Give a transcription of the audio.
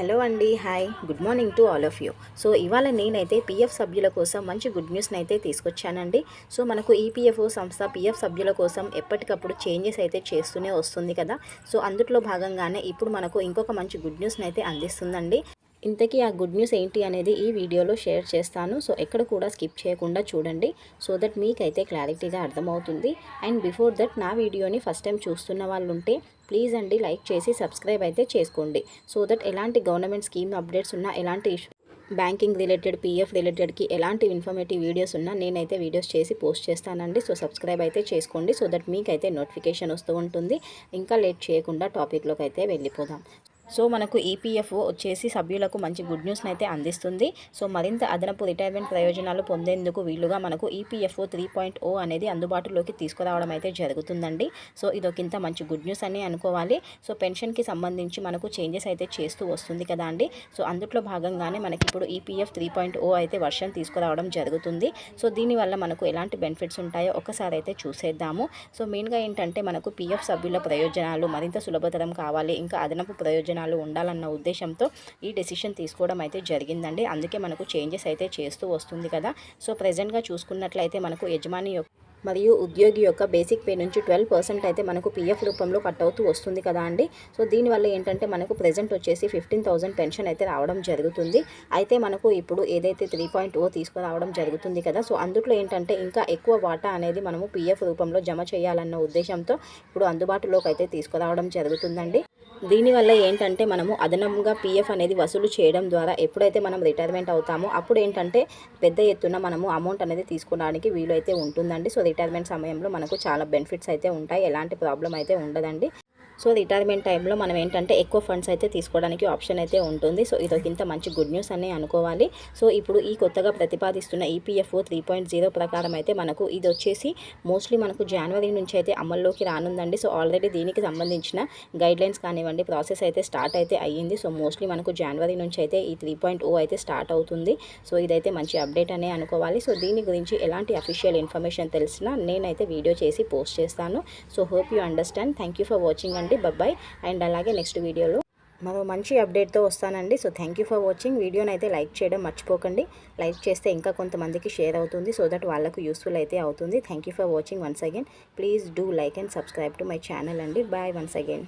Hello అండి hi. Good morning to all of you. So ఇవాళ నేనైతే పీఎఫ్ సభ్యుల కోసం మంచి గుడ్ న్యూస్ని అయితే తీసుకొచ్చానండి. సో మనకు ఈపీఎఫ్ఓ సంస్థ పీఎఫ్ సభ్యుల కోసం ఎప్పటికప్పుడు చేంజెస్ అయితే చేస్తూనే వస్తుంది కదా. సో అందుట్లో భాగంగానే ఇప్పుడు మనకు ఇంకొక మంచి గుడ్ న్యూస్ని అయితే అందిస్తుందండి. ఇంతకీ ఆ గుడ్ న్యూస్ ఏంటి అనేది ఈ వీడియోలో షేర్ చేస్తాను. సో ఎక్కడ కూడా స్కిప్ చేయకుండా చూడండి. సో దట్ మీకైతే క్లారిటీగా అర్థమవుతుంది. అండ్ బిఫోర్ దట్ నా వీడియోని ఫస్ట్ టైం చూస్తున్న వాళ్ళు ఉంటే ప్లీజ్ అండి లైక్ చేసి సబ్స్క్రైబ్ అయితే చేసుకోండి. సో దట్ ఎలాంటి గవర్నమెంట్ స్కీమ్ అప్డేట్స్ ఉన్నా ఎలాంటి ఇష్యూ బ్యాంకింగ్ రిలేటెడ్ పీఎఫ్ రిలేటెడ్కి ఎలాంటి ఇన్ఫర్మేటివ్ వీడియోస్ ఉన్నా నేనైతే వీడియోస్ చేసి పోస్ట్ చేస్తానండి. సో సబ్స్క్రైబ్ అయితే చేసుకోండి. సో దట్ మీకైతే నోటిఫికేషన్ వస్తూ ఉంటుంది. ఇంకా లేట్ చేయకుండా టాపిక్లోకి అయితే వెళ్ళిపోదాం. సో మనకు ఈపీఎఫ్ఓ వచ్చేసి సభ్యులకు మంచి గుడ్ న్యూస్ని అయితే అందిస్తుంది. సో మరింత అదనపు రిటైర్మెంట్ ప్రయోజనాలు పొందేందుకు వీలుగా మనకు ఈపీఎఫ్ఓ త్రీ పాయింట్ ఓ అనేది అందుబాటులోకి తీసుకురావడం అయితే జరుగుతుందండి. సో ఇదొకింత మంచి గుడ్ న్యూస్ అని అనుకోవాలి. సో పెన్షన్కి సంబంధించి మనకు చేంజెస్ అయితే చేస్తూ వస్తుంది కదా అండి. సో అందుట్లో భాగంగానే మనకి ఇప్పుడు ఈపీఎఫ్ త్రీ పాయింట్ ఓ అయితే వర్షన్ తీసుకురావడం జరుగుతుంది. సో దీనివల్ల మనకు ఎలాంటి బెనిఫిట్స్ ఉంటాయో ఒకసారి అయితే చూసేద్దాము. సో మెయిన్గా ఏంటంటే మనకు పిఎఫ్ సభ్యుల ప్రయోజనాలు మరింత సులభతరం కావాలి. ఇంకా అదనపు ప్రయోజనాలు ఉండాలన్న ఉద్దేశంతో ఈ డెసిషన్ తీసుకోవడం అయితే జరిగిందండి. అందుకే మనకు చేంజెస్ అయితే చేస్తూ వస్తుంది కదా. సో ప్రజెంట్గా చూసుకున్నట్లయితే మనకు యజమాని యొక్క మరియు ఉద్యోగి యొక్క బేసిక్ పే నుంచి ట్వెల్వ్ పర్సెంట్ అయితే మనకు పీఎఫ్ రూపంలో కట్ అవుతూ వస్తుంది కదా అండి. సో దీనివల్ల ఏంటంటే మనకు ప్రజెంట్ వచ్చేసి ఫిఫ్టీన్ థౌసండ్ పెన్షన్ అయితే రావడం జరుగుతుంది. అయితే మనకు ఇప్పుడు ఏదైతే త్రీ పాయింట్ ఓ తీసుకురావడం జరుగుతుంది కదా. సో అందులో ఏంటంటే ఇంకా ఎక్కువ వాటా అనేది మనము పీఎఫ్ రూపంలో జమ చేయాలన్న ఉద్దేశంతో ఇప్పుడు అందుబాటులోకి అయితే తీసుకురావడం జరుగుతుందండి. దీనివల్ల ఏంటంటే మనము అదనంగా పీఎఫ్ అనేది వసూలు చేయడం ద్వారా ఎప్పుడైతే మనం రిటైర్మెంట్ అవుతామో అప్పుడు ఏంటంటే పెద్ద ఎత్తున మనము అమౌంట్ అనేది తీసుకోవడానికి వీలు అయితే ఉంటుందండి. సో రిటైర్మెంట్ సమయంలో మనకు చాలా బెనిఫిట్స్ అయితే ఉంటాయి. ఎలాంటి ప్రాబ్లం అయితే ఉండదండి. సో రిటైర్మెంట్ టైంలో మనం ఏంటంటే ఎక్కువ ఫండ్స్ అయితే తీసుకోవడానికి ఆప్షన్ అయితే ఉంటుంది. సో ఇది ఇంత మంచి గుడ్ న్యూస్ అని అనుకోవాలి. సో ఇప్పుడు ఈ కొత్తగా ప్రతిపాదిస్తున్న ఈపీఎఫ్ఓ త్రీ పాయింట్ జీరో ప్రకారం అయితే మనకు ఇది వచ్చేసి మోస్ట్లీ మనకు జనవరి నుంచి అయితే అమల్లోకి రానుందండి. సో ఆల్రెడీ దీనికి సంబంధించిన గైడ్లైన్స్ కానివ్వండి ప్రాసెస్ అయితే స్టార్ట్ అయితే అయ్యింది. సో మోస్ట్లీ మనకు జనవరి నుంచి అయితే ఈ త్రీ పాయింట్ ఓ అయితే స్టార్ట్ అవుతుంది. సో ఇదైతే మంచి అప్డేట్ అనే అనుకోవాలి. సో దీని గురించి ఎలాంటి అఫీషియల్ ఇన్ఫర్మేషన్ తెలిసినా నేనైతే వీడియో చేసి పోస్ట్ చేస్తాను. So hope you understand. Thank you for watching అండి బాయ్ అండ్ అలాగే నెక్స్ట్ వీడియోలో మరో మంచి అప్డేట్తో వస్తానండి. So thank you for watching వీడియోని అయితే లైక్ చేయడం మర్చిపోకండి. లైక్ చేస్తే ఇంకా కొంతమందికి షేర్ అవుతుంది. సో దట్ వాళ్ళకు యూస్ఫుల్ అయితే అవుతుంది. Thank you for watching once again please do like and subscribe to my channel అండి. Bye once again